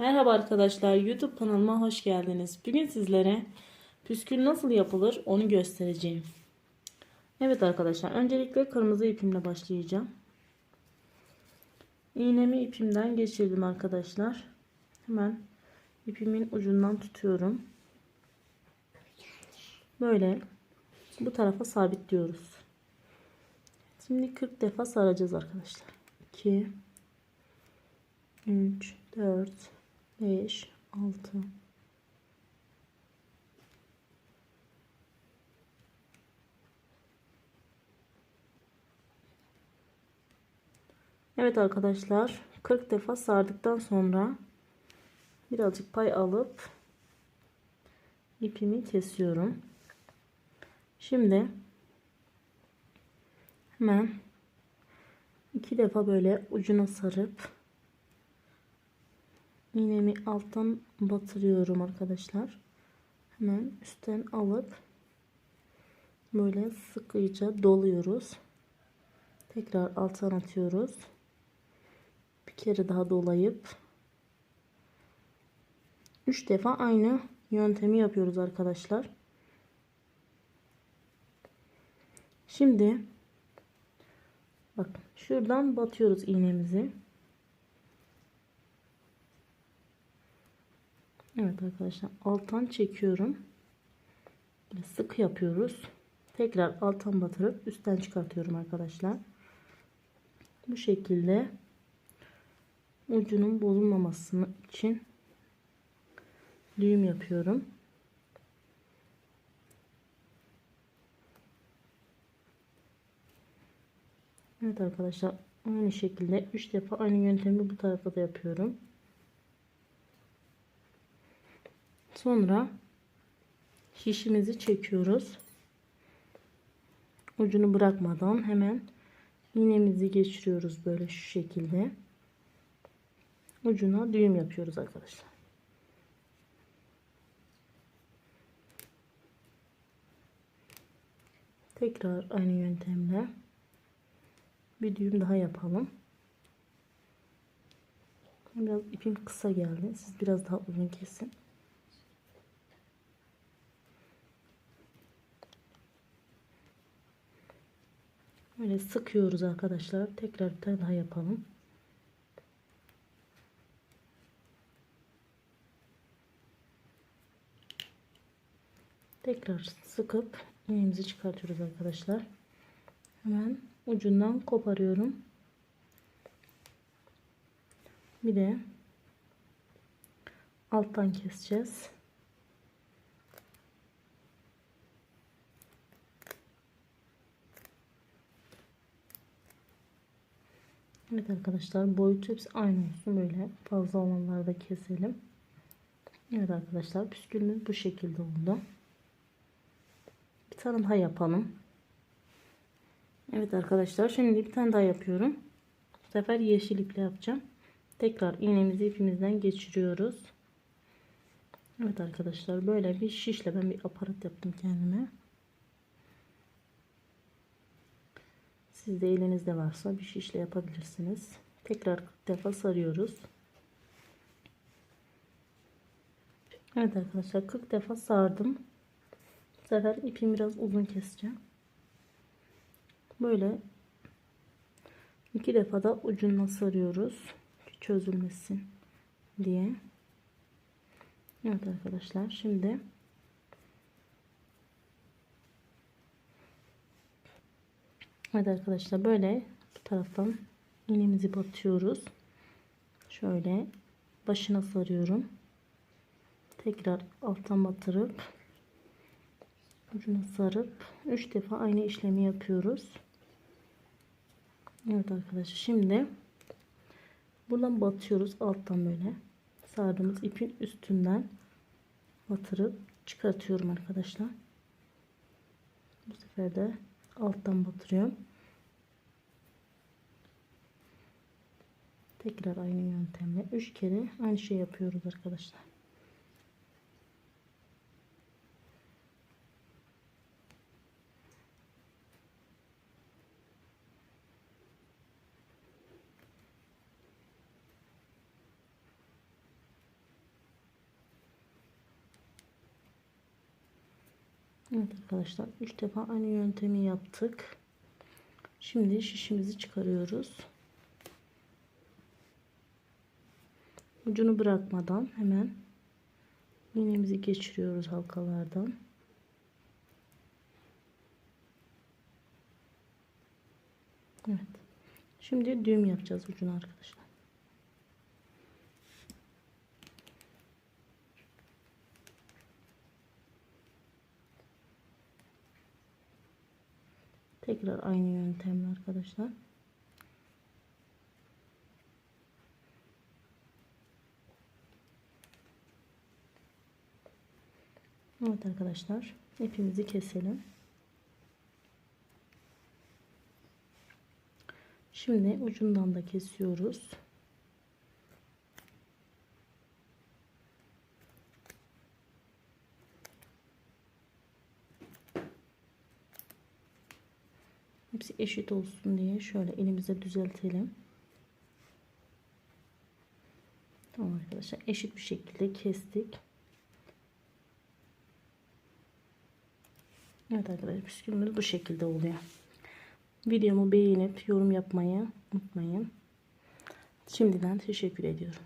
Merhaba arkadaşlar YouTube kanalıma hoş geldiniz. Bugün sizlere püskül nasıl yapılır onu göstereceğim. Evet arkadaşlar öncelikle kırmızı ipimle başlayacağım. İğnemi ipimden geçirdim arkadaşlar. Hemen ipimin ucundan tutuyorum. Böyle bu tarafa sabitliyoruz. Şimdi 40 defa saracağız arkadaşlar. 2 3 4 5 6 Evet arkadaşlar 40 defa sardıktan sonra birazcık pay alıp ipimi kesiyorum. Şimdi hemen iki defa böyle ucuna sarıp iğnemi alttan batırıyorum arkadaşlar. Hemen üstten alıp böyle sıkıca doluyoruz. Tekrar alttan atıyoruz. Bir kere daha dolayıp 3 defa aynı yöntemi yapıyoruz arkadaşlar. Şimdi bakın şuradan batıyoruz iğnemizi. Evet arkadaşlar alttan çekiyorum. Sık yapıyoruz. Tekrar alttan batırıp üstten çıkartıyorum arkadaşlar. Bu şekilde ucunun bozulmaması için düğüm yapıyorum. Evet arkadaşlar aynı şekilde 3 defa aynı yöntemi bu tarafa da yapıyorum. Sonra şişimizi çekiyoruz. Ucunu bırakmadan hemen iğnemizi geçiriyoruz böyle şu şekilde. Ucuna düğüm yapıyoruz arkadaşlar. Tekrar aynı yöntemle bir düğüm daha yapalım. Biraz ipim kısa geldi. Siz biraz daha uzun kesin. Böyle sıkıyoruz arkadaşlar. Tekrar bir tane daha yapalım. Tekrar sıkıp iğnemizi çıkartıyoruz arkadaşlar. Hemen ucundan koparıyorum. Bir de alttan keseceğiz. Evet arkadaşlar boyutu hepsi aynı olsun böyle fazla olanları da keselim. Evet arkadaşlar püskülümüz bu şekilde oldu. Bir tane daha yapalım. Evet arkadaşlar şimdi bir tane daha yapıyorum. Bu sefer yeşil iple yapacağım. Tekrar iğnemizi ipimizden geçiriyoruz. Evet arkadaşlar böyle bir şişle ben bir aparat yaptım kendime. Siz de elinizde varsa bir şişle yapabilirsiniz. Tekrar 40 defa sarıyoruz. Evet arkadaşlar 40 defa sardım. Bu sefer ipimi biraz uzun keseceğim. Böyle iki defa da ucuna sarıyoruz. Çözülmesin diye. Evet arkadaşlar şimdi Evet arkadaşlar böyle bu taraftan iğnemizi batıyoruz. Şöyle başına sarıyorum. Tekrar alttan batırıp ucuna sarıp 3 defa aynı işlemi yapıyoruz. Evet arkadaşlar şimdi buradan batıyoruz alttan böyle sardığımız ipin üstünden batırıp çıkartıyorum arkadaşlar. Bu sefer de alttan batırıyorum. Tekrar aynı yöntemle 3 kere aynı şey yapıyoruz arkadaşlar. Evet arkadaşlar 3 defa aynı yöntemi yaptık. Şimdi şişimizi çıkarıyoruz. Ucunu bırakmadan hemen iğnemizi geçiriyoruz halkalardan. Evet. Şimdi düğüm yapacağız ucunu arkadaşlar. Tekrar aynı yöntemle arkadaşlar. Evet arkadaşlar ipimizi keselim. Şimdi ucundan da kesiyoruz. Hepsi eşit olsun diye şöyle elimize düzeltelim. Tamam arkadaşlar eşit bir şekilde kestik. Evet arkadaşlar püskülümüz bu şekilde oluyor. Videomu beğenip yorum yapmayı unutmayın. Şimdiden teşekkür ediyorum.